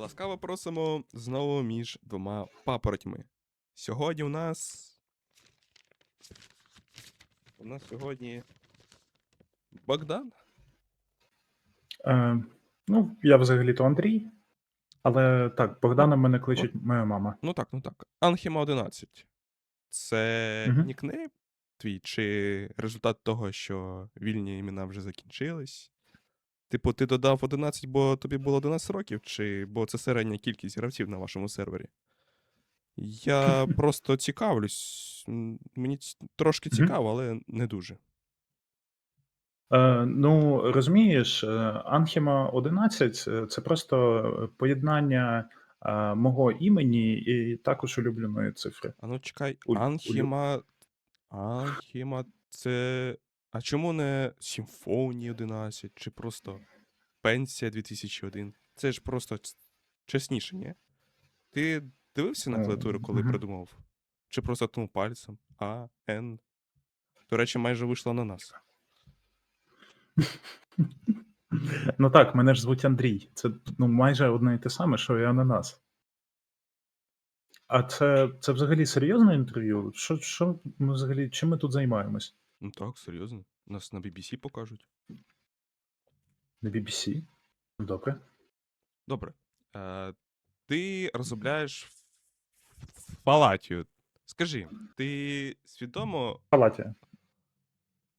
Ласкаво просимо знову між двома папоротьми. Сьогодні у нас. У нас сьогодні. Богдан? Е, ну, я взагалі-то Андрій. Але так, Богдана мене кличуть моя мама. Ну так, ну так. Анхіма 11. Це Мгм. нікнейм твій, чи результат того, що вільні імена вже закінчились? Типу, ти додав 11, бо тобі було 11 років, чи бо це середня кількість гравців на вашому сервері? Я просто цікавлюсь. Мені трошки цікаво, але не дуже. Е, ну, розумієш, е, Анхіма 11 е, це просто поєднання е, мого імені і також улюбленої цифри. А ну чекай, Уль- улю- Анхіма. Анхіма це. А чому не Сімфонія 11, чи просто Пенсія 2001? Це ж просто чесніше, ні? Ти дивився на Е, клавіатуру, коли мгм. придумав? Чи просто ткнув пальцем? А, Н. До речі, майже вийшло на нас. Ну так, мене ж звуть Андрій. Це ну, майже одне і те саме, що і ананас. А це, це взагалі серйозне інтерв'ю? Що, що ми взагалі, чим ми тут займаємось? Ну так, серйозно. Нас на BBC покажуть. На BBC? Добре. Добре. Е, ти розробляєш фалатію. Скажи, ти свідомо Палатія.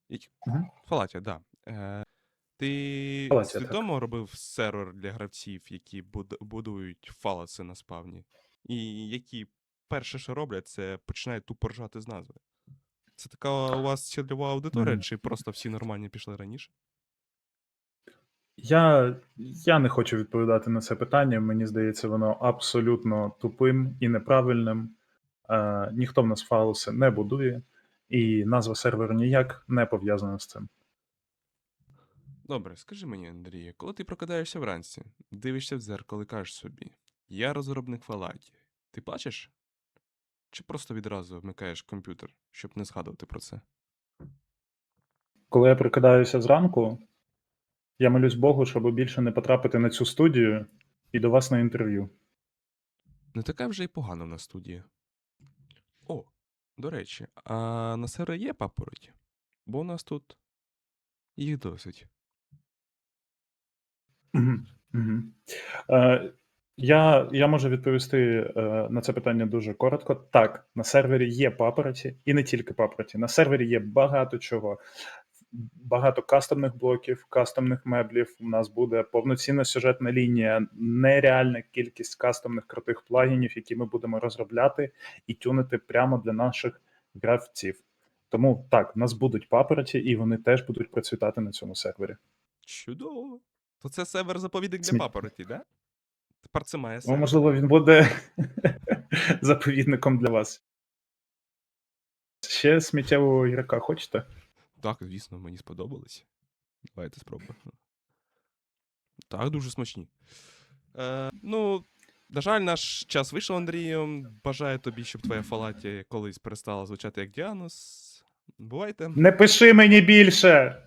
Які- Мгм. Фалатія, да. Е, ти Фалатія, так. свідомо робив сервер для гравців, які будують фаласи на спавні, і які перше, що роблять, це починають тупо ржати з назви. Це така у вас цільова аудиторія, Мгм. чи просто всі нормальні пішли раніше? Я, я не хочу відповідати на це питання. Мені здається, воно абсолютно тупим і неправильним. Е, ніхто в нас фауси не будує, і назва серверу ніяк не пов'язана з цим. Добре, скажи мені, Андрію, коли ти прокидаєшся вранці, дивишся в дзеркало і кажеш собі, я розробник фалатії, ти плачеш? Чи просто відразу вмикаєш комп'ютер, щоб не згадувати про це? Коли я прокидаюся зранку, я молюсь Богу, щоб більше не потрапити на цю студію і до вас на інтерв'ю. Не така вже й погана на студії. О, до речі, а на сервері є папороті? Бо у нас тут їх досить. Мгм. Е, я, я можу відповісти е, на це питання дуже коротко. Так, на сервері є папороті, і не тільки папороті. На сервері є багато чого. Багато кастомних блоків, кастомних меблів. У нас буде повноцінна сюжетна лінія, нереальна кількість кастомних крутих плагінів, які ми будемо розробляти і тюнити прямо для наших гравців. Тому так, у нас будуть папороті, і вони теж будуть процвітати на цьому сервері. Чудово. То це сервер заповідник для папороті, да? Ну, можливо, він буде заповідником для вас. Ще сміттєвого ігрока хочете? Так, звісно, мені сподобалось. Давайте спробуємо. Так, дуже смачні. Е, ну, на жаль, наш час вийшов, Андрію. Бажаю тобі, щоб твоя фалатія колись перестала звучати як Діанос. Бувайте. Не пиши мені більше!